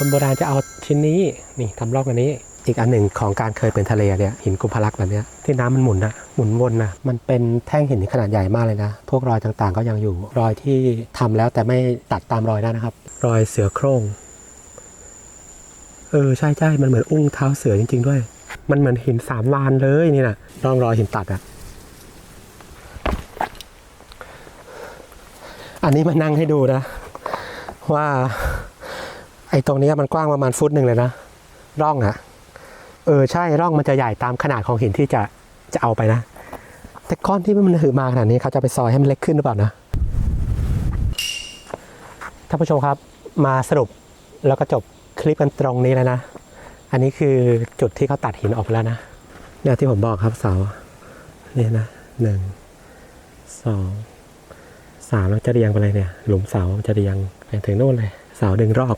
คนโบราณจะเอาชิ้นนี้นี่ทำรองอันนี้ อีกอันหนึ่งของการเคยเป็นทะเลเนี่ยหินกุมภลักษณ์แบบนี้ที่น้ำมันหมุนนะหมุนวนนะมันเป็นแท่งหินขนาดใหญ่มากเลยนะ พวกรอยต่างๆ ก็ยังอยู่รอยที่ทำแล้วแต่ไม่ตัดตามรอยนะครับ รอยเสือโคร่งเออใช่ใช่มันเหมือนอุ้งเท้าเสือจริง ๆ ด้วย มันเหมือนหินสามวานเลยนี่นะร่องรอยหินตัดอะอันนี้มานั่งให้ดูนะ ว่า ไอ้ตรงนี้มันกว้างประมาณฟุตหนึ่งเลยนะ ร่องอะเออใช่ร่องมันจะใหญ่ตามขนาดของหินที่จะจะเอาไปนะ แต่ก้อนที่มันหือมาขนาดนี้เขาจะไปซอยให้มันเล็กขึ้นหรือเปล่านะท่านผู้ชมครับมาสรุปแล้วก็จบคลิปกันตรงนี้แล้วนะ อันนี้คือจุดที่เขาตัดหินออกไปแล้วนะเนี่ยที่ผมบอกครับเสาเนี่ยนะหนึ่งสองสามแล้วจะเรียงไปเลยเนี่ย หลุมเสาจะเรียงไปถึงโน่นเลย เสาดึงรอบ